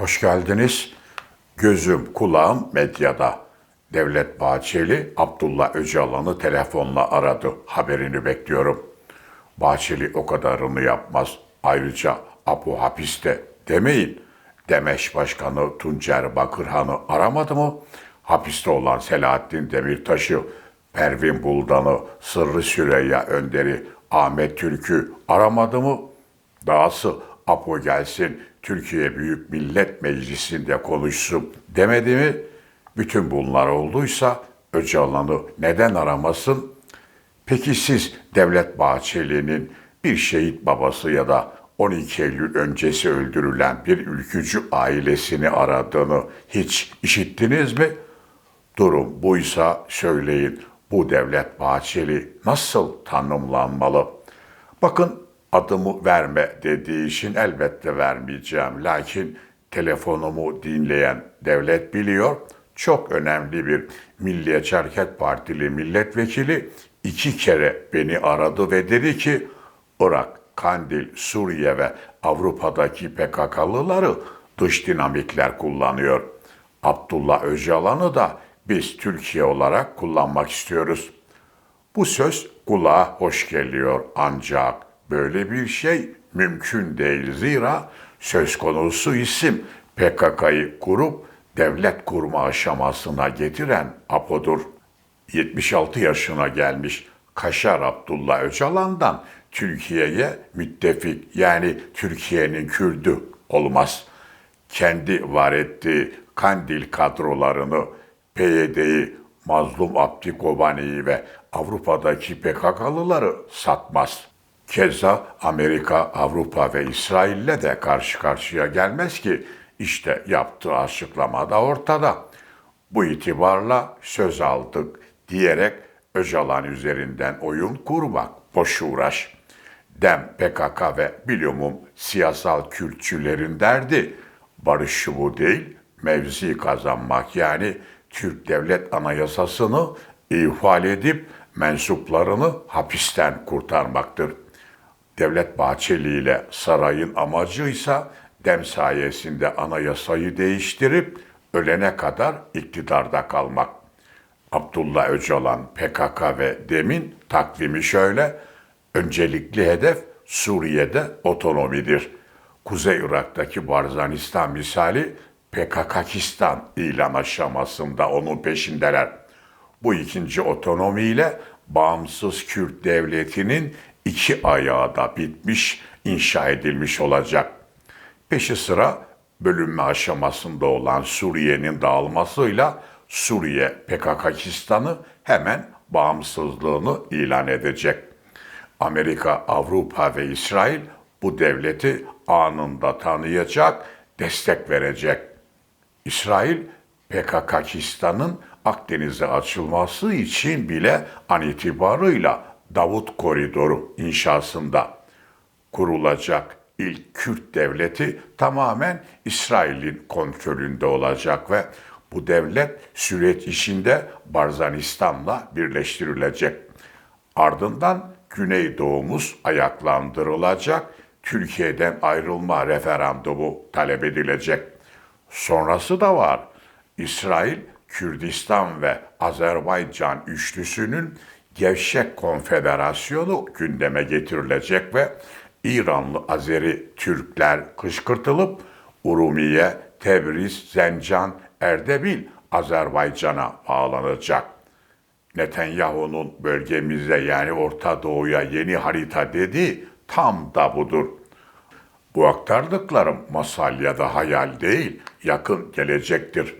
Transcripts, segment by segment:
Hoş geldiniz. Gözüm, kulağım medyada. Devlet Bahçeli, Abdullah Öcalan'ı telefonla aradı. Haberini bekliyorum. Bahçeli o kadarını yapmaz. Ayrıca Apo hapiste demeyin. Demeş Başkanı Tuncer Bakırhan'ı aramadı mı? Hapiste olan Selahattin Demirtaş'ı, Pervin Buldan'ı, Sırrı Süreyya Önder'i, Ahmet Türk'ü aramadı mı? Dahası Apo gelsin Türkiye Büyük Millet Meclisi'nde konuşsun demedi mi? Bütün bunlar olduysa Öcalan'ı neden aramasın? Peki siz Devlet Bahçeli'nin bir şehit babası ya da 12 Eylül öncesi öldürülen bir ülkücü ailesini aradığını hiç işittiniz mi? Durum buysa söyleyin bu Devlet Bahçeli nasıl tanımlanmalı? Bakın adımı verme dediği için elbette vermeyeceğim. Lakin telefonumu dinleyen devlet biliyor. Çok önemli bir Milliyetçi Hareket Partili milletvekili iki kere beni aradı ve dedi ki Irak, Kandil, Suriye ve Avrupa'daki PKK'lıları dış dinamikler kullanıyor. Abdullah Öcalan'ı da biz Türkiye olarak kullanmak istiyoruz. Bu söz kulağa hoş geliyor ancak böyle bir şey mümkün değil. Zira söz konusu isim PKK'yı kurup devlet kurma aşamasına getiren APO'dur. 76 yaşına gelmiş Kaşar Abdullah Öcalan'dan Türkiye'ye müttefik yani Türkiye'nin Kürdü olmaz. Kendi var ettiği Kandil kadrolarını, PYD'yi, Mazlum Abdi Kobani'yi ve Avrupa'daki PKK'lıları satmaz. Keza Amerika, Avrupa ve İsrail'le de karşı karşıya gelmez ki işte yaptığı açıklama da ortada. Bu itibarla söz aldık diyerek Öcalan üzerinden oyun kurmak boş uğraş. Dem, PKK ve bilumum siyasal kültçülerin derdi barış bu değil, mevzi kazanmak yani Türk Devlet Anayasası'nı ihval edip mensuplarını hapisten kurtarmaktır. Devlet Bahçeli ile sarayın amacıysa dem sayesinde anayasayı değiştirip ölene kadar iktidarda kalmak. Abdullah Öcalan, PKK ve DEM'in takvimi şöyle, öncelikli hedef Suriye'de otonomidir. Kuzey Irak'taki Barzanistan misali PKKistan ilan aşamasında onun peşindeler. Bu ikinci otonomiyle bağımsız Kürt devletinin iki ayağı da bitmiş, inşa edilmiş olacak. Peşi sıra bölünme aşamasında olan Suriye'nin dağılmasıyla Suriye PKKistan'ı hemen bağımsızlığını ilan edecek. Amerika, Avrupa ve İsrail bu devleti anında tanıyacak, destek verecek. İsrail, PKKistan'ın Akdeniz'e açılması için bile an itibarıyla Davut Koridoru inşasında kurulacak ilk Kürt devleti tamamen İsrail'in kontrolünde olacak ve bu devlet süreç içinde Barzanistan'la birleştirilecek. Ardından Güneydoğumuz ayaklandırılacak, Türkiye'den ayrılma referandumu talep edilecek. Sonrası da var. İsrail, Kürdistan ve Azerbaycan üçlüsünün gevşek konfederasyonu gündeme getirilecek ve İranlı Azeri Türkler kışkırtılıp Urumiye, Tebriz, Zencan, Erdebil Azerbaycan'a bağlanacak. Netanyahu'nun bölgemize yani Orta Doğu'ya yeni harita dediği tam da budur. Bu aktardıklarım masal ya da hayal değil, yakın gelecektir.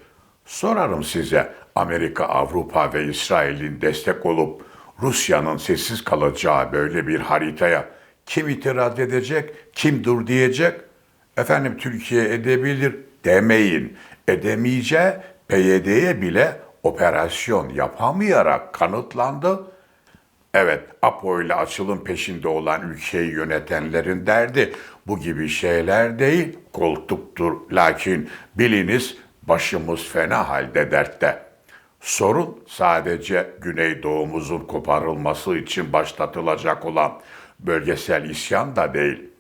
Sorarım size Amerika, Avrupa ve İsrail'in destek olup Rusya'nın sessiz kalacağı böyle bir haritaya kim itiraz edecek, kim dur diyecek? Efendim Türkiye edebilir demeyin. Edemeyeceği PYD'ye bile operasyon yapamayarak kanıtlandı. Evet, APO ile açılım peşinde olan ülkeyi yönetenlerin derdi bu gibi şeyler değil, koltuktur. Lakin biliniz başımız fena halde dertte. Sorun sadece Güneydoğumuzun koparılması için başlatılacak olan bölgesel isyan da değil.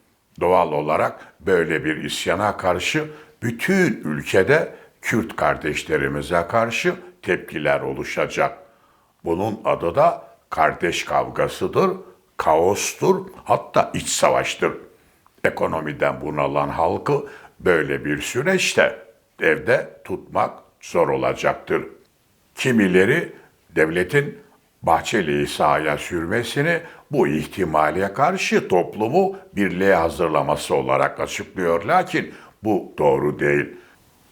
Doğal olarak böyle bir isyana karşı bütün ülkede Kürt kardeşlerimize karşı tepkiler oluşacak. Bunun adı da kardeş kavgasıdır, kaostur, hatta iç savaştır. Ekonomiden bunalan halkı böyle bir süreçte evde tutmak zor olacaktır. Kimileri devletin Bahçeli'yi sahaya sürmesini bu ihtimale karşı toplumu birliğe hazırlaması olarak açıklıyor. Lakin bu doğru değil.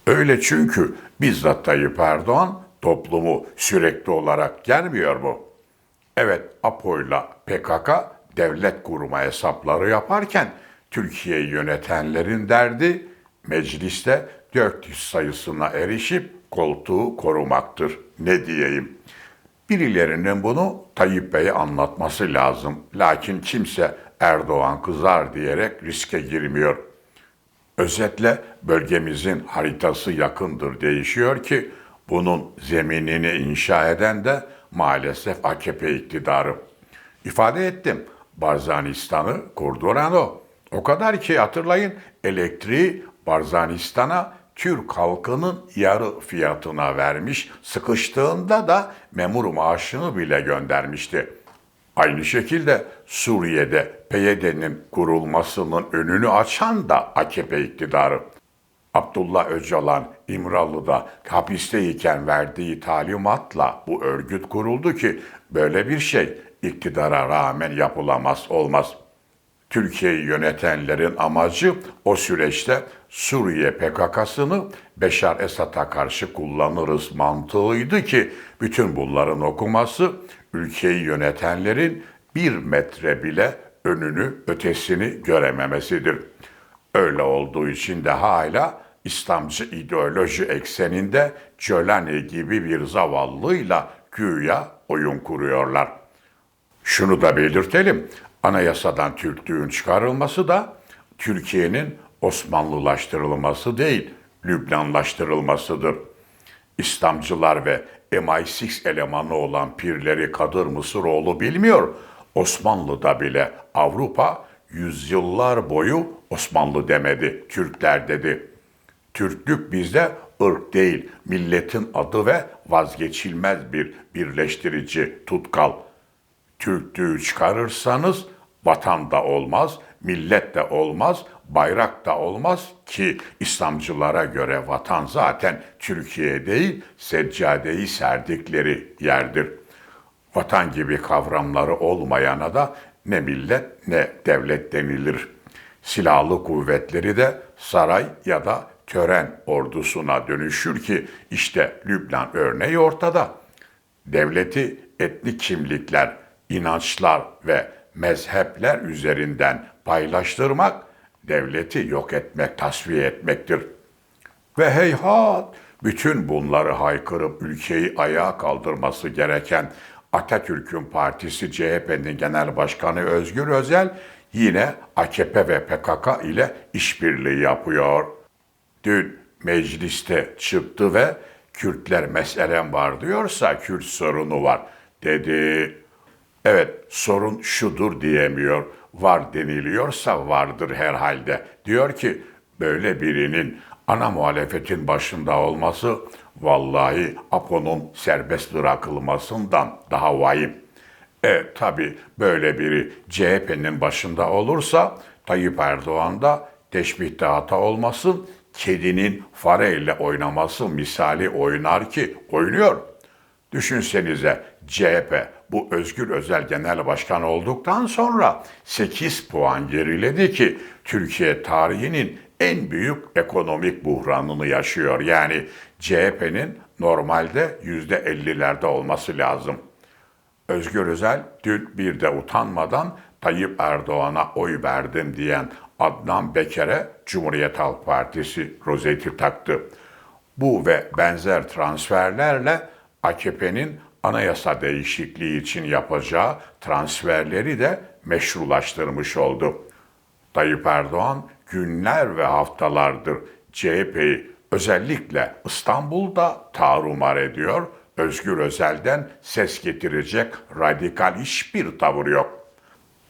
Öyle çünkü bizzat Tayyip Erdoğan toplumu sürekli olarak germiyor mu? Evet APO'yla PKK devlet kurma hesapları yaparken Türkiye'yi yönetenlerin derdi mecliste 400 sayısına erişip koltuğu korumaktır. Ne diyeyim? Birilerinin bunu Tayyip Bey'e anlatması lazım. Lakin kimse Erdoğan kızar diyerek riske girmiyor. Özetle bölgemizin haritası yakındır değişiyor ki bunun zeminini inşa eden de maalesef AKP iktidarı. İfade ettim. Barzanistan'ı kurduran o. O kadar ki hatırlayın elektriği Barzanistan'a Türk halkının yarı fiyatına vermiş, sıkıştığında da memur maaşını bile göndermişti. Aynı şekilde Suriye'de PYD'nin kurulmasının önünü açan da AKP iktidarı. Abdullah Öcalan İmralı'da hapisteyken verdiği talimatla bu örgüt kuruldu ki böyle bir şey iktidara rağmen yapılamaz olmaz. Türkiye'yi yönetenlerin amacı o süreçte Suriye PKK'sını Beşar Esad'a karşı kullanırız mantığıydı ki bütün bunların okuması ülkeyi yönetenlerin bir metre bile önünü ötesini görememesidir. Öyle olduğu için de hala İslamcı ideoloji ekseninde Cölani gibi bir zavallıyla güya oyun kuruyorlar. Şunu da belirtelim, anayasadan Türklüğün çıkarılması da Türkiye'nin Osmanlılaştırılması değil, Lübnanlaştırılmasıdır. İslamcılar ve MI6 elemanı olan pirleri Kadır Mısıroğlu bilmiyor. Osmanlı'da bile Avrupa yüzyıllar boyu Osmanlı demedi, Türkler dedi. Türklük bizde ırk değil, milletin adı ve vazgeçilmez bir birleştirici tutkal. Türklüğü çıkarırsanız vatan da olmaz, millet de olmaz, bayrak da olmaz ki İslamcılara göre vatan zaten Türkiye değil, seccadeyi serdikleri yerdir. Vatan gibi kavramları olmayana da ne millet ne devlet denilir. Silahlı kuvvetleri de saray ya da tören ordusuna dönüşür ki işte Lübnan örneği ortada. Devleti etnik kimlikler, inançlar ve mezhepler üzerinden paylaştırmak, devleti yok etmek, tasfiye etmektir. Ve heyhat, bütün bunları haykırıp ülkeyi ayağa kaldırması gereken Atatürk'ün partisi CHP'nin genel başkanı Özgür Özel yine AKP ve PKK ile işbirliği yapıyor. Dün mecliste çıktı ve Kürtler meselem var diyorsa Kürt sorunu var dedi. Evet sorun şudur diyemiyor. Var deniliyorsa vardır herhalde. Diyor ki böyle birinin ana muhalefetin başında olması vallahi Apo'nun serbest bırakılmasından daha vahim. E tabi böyle biri CHP'nin başında olursa Tayyip Erdoğan da teşbihte hata olmasın, kedinin fareyle oynaması misali oynar ki oynuyor. Düşünsenize CHP bu Özgür Özel Genel Başkan olduktan sonra 8 puan geriledi ki Türkiye tarihinin en büyük ekonomik buhranını yaşıyor. Yani CHP'nin normalde %50'lerde olması lazım. Özgür Özel dün bir de utanmadan Tayyip Erdoğan'a oy verdim diyen Adnan Beker'e Cumhuriyet Halk Partisi rozeti taktı. Bu ve benzer transferlerle AKP'nin anayasa değişikliği için yapacağı transferleri de meşrulaştırmış oldu. Tayyip Erdoğan günler ve haftalardır CHP'yi özellikle İstanbul'da tarumar ediyor, Özgür Özel'den ses getirecek radikal hiçbir tavır yok.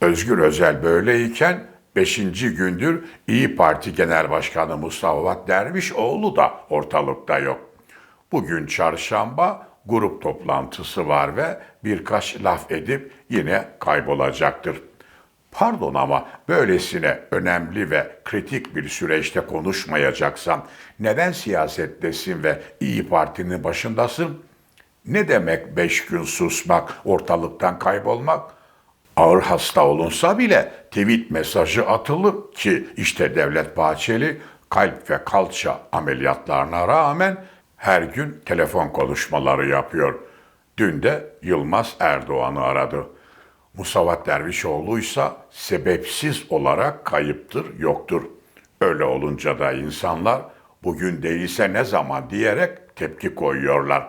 Özgür Özel böyleyken beşinci gündür İyi Parti Genel Başkanı Mustafa Dervişoğlu da ortalıkta yok. Bugün çarşamba grup toplantısı var ve birkaç laf edip yine kaybolacaktır. Pardon ama böylesine önemli ve kritik bir süreçte konuşmayacaksam neden siyasettesin ve İyi Parti'nin başındasın? Ne demek beş gün susmak, ortalıktan kaybolmak? Ağır hasta olunsa bile tweet mesajı atılır ki işte Devlet Bahçeli kalp ve kalça ameliyatlarına rağmen her gün telefon konuşmaları yapıyor. Dün de Yılmaz Erdoğan'ı aradı. Musavat Dervişoğlu ise sebepsiz olarak kayıptır, yoktur. Öyle olunca da insanlar bugün değilse ne zaman diyerek tepki koyuyorlar.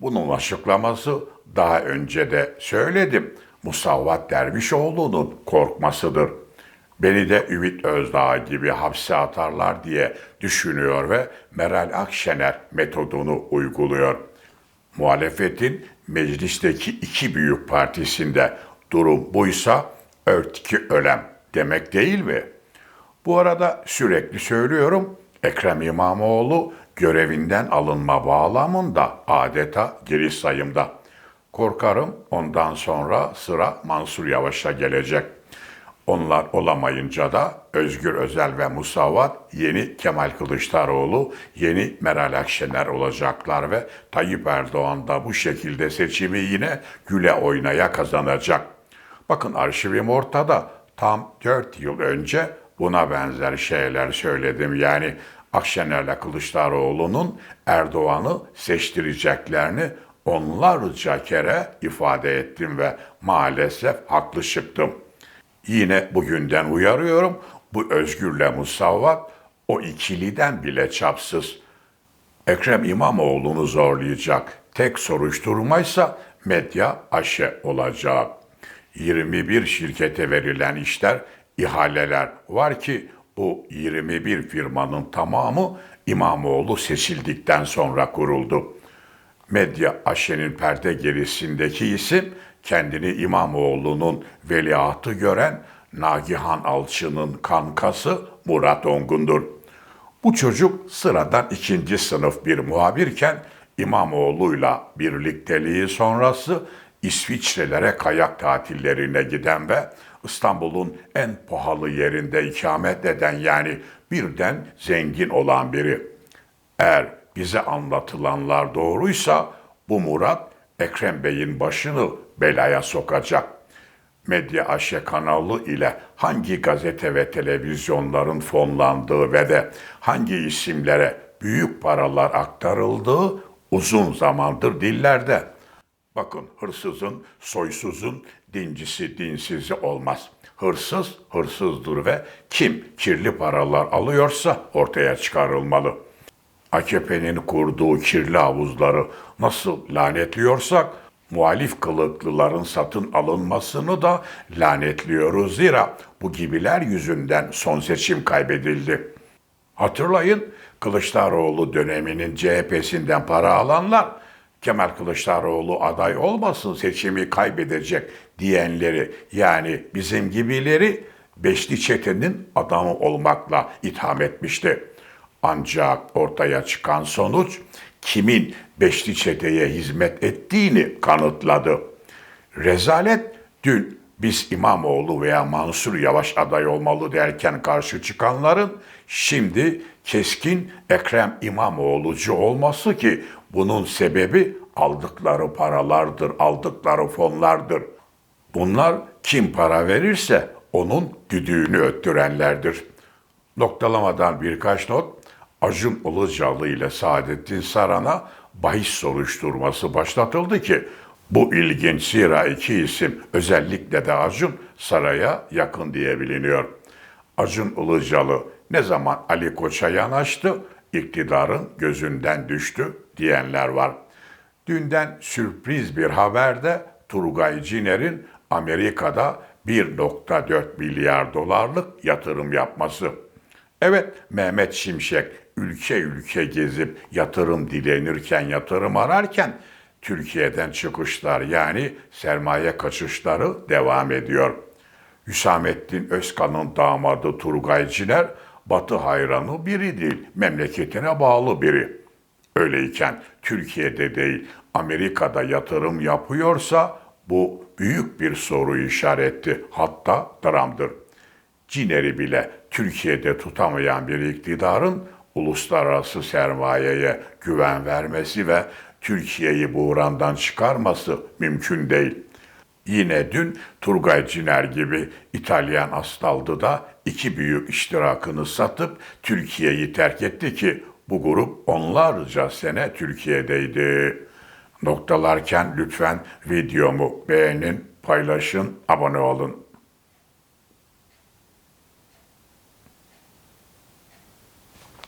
Bunun açıklaması daha önce de söyledim. Musavvat Dervişoğlu'nun korkmasıdır. Beni de Ümit Özdağ gibi hapse atarlar diye düşünüyor ve Meral Akşener metodunu uyguluyor. Muhalefetin meclisteki iki büyük partisinde durum buysa örtki ölem demek değil mi? Bu arada sürekli söylüyorum Ekrem İmamoğlu görevinden alınma bağlamında adeta geri sayımda. Korkarım ondan sonra sıra Mansur Yavaş'a gelecek. Onlar olamayınca da Özgür Özel ve Musavat yeni Kemal Kılıçdaroğlu, yeni Meral Akşener olacaklar ve Tayyip Erdoğan da bu şekilde seçimi yine güle oynaya kazanacak. Bakın arşivim ortada. Tam 4 yıl önce buna benzer şeyler söyledim. Yani Akşener'le Kılıçdaroğlu'nun Erdoğan'ı seçtireceklerini onlarca kere ifade ettim ve maalesef haklı çıktım. Yine bugünden uyarıyorum. Bu Özgür'le Musavat o ikiliden bile çapsız. Ekrem İmamoğlu'nu zorlayacak tek soruşturmaysa medya aşı olacak. 21 şirkete verilen işler, ihaleler var ki bu 21 firmanın tamamı İmamoğlu seçildikten sonra kuruldu. Medya aşenin perde gerisindeki isim kendini İmamoğlu'nun veliahtı gören Nagihan Alçı'nın kankası Murat Ongun'dur. Bu çocuk sıradan ikinci sınıf bir muhabirken İmamoğlu'yla birlikteliği sonrası İsviçrelere kayak tatillerine giden ve İstanbul'un en pahalı yerinde ikamet eden yani birden zengin olan biri. Eğer bize anlatılanlar doğruysa bu Murat Ekrem Bey'in başını belaya sokacak. Medya Aşe kanalı ile hangi gazete ve televizyonların fonlandığı ve de hangi isimlere büyük paralar aktarıldığı uzun zamandır dillerde. Bakın hırsızın, soysuzun dincisi dinsizi olmaz. Hırsız hırsızdır ve kim kirli paralar alıyorsa ortaya çıkarılmalı. AKP'nin kurduğu kirli havuzları nasıl lanetliyorsak muhalif kılıklıların satın alınmasını da lanetliyoruz zira bu gibiler yüzünden son seçim kaybedildi. Hatırlayın Kılıçdaroğlu döneminin CHP'sinden para alanlar Kemal Kılıçdaroğlu aday olmasın seçimi kaybedecek diyenleri yani bizim gibileri Beşli Çete'nin adamı olmakla itham etmişti. Ancak ortaya çıkan sonuç kimin Beşli Çete'ye hizmet ettiğini kanıtladı. Rezalet dün biz İmamoğlu veya Mansur Yavaş aday olmalı derken karşı çıkanların şimdi keskin Ekrem İmamoğlu'cu olması ki bunun sebebi aldıkları paralardır, aldıkları fonlardır. Bunlar kim para verirse onun düdüğünü öttürenlerdir. Noktalamadan birkaç not. Acun Ilıcalı ile Saadettin Saran'a bahis soruşturması başlatıldı ki bu ilginç zira iki isim özellikle de Acun saraya yakın diye biliniyor. Acun Ilıcalı ne zaman Ali Koç'a yanaştı, iktidarın gözünden düştü diyenler var. Dünden sürpriz bir haberde Turgay Ciner'in Amerika'da 1.4 milyar dolarlık yatırım yapması. Evet Mehmet Şimşek ülke ülke gezip yatırım dilenirken, yatırım ararken Türkiye'den çıkışlar yani sermaye kaçışları devam ediyor. Hüsamettin Özkan'ın damadı Turgay Ciner, Batı hayranı biri değil, memleketine bağlı biri. Öyleyken Türkiye'de değil, Amerika'da yatırım yapıyorsa bu büyük bir soru işareti, hatta dramdır. Ciner'i bile Türkiye'de tutamayan bir iktidarın uluslararası sermayeye güven vermesi ve Türkiye'yi buğrandan çıkarması mümkün değil. Yine dün Turgay Ciner gibi İtalyan Astaldı da iki büyük iştirakını satıp Türkiye'yi terk etti ki bu grup onlarca sene Türkiye'deydi. Noktalarken lütfen videomu beğenin, paylaşın, abone olun.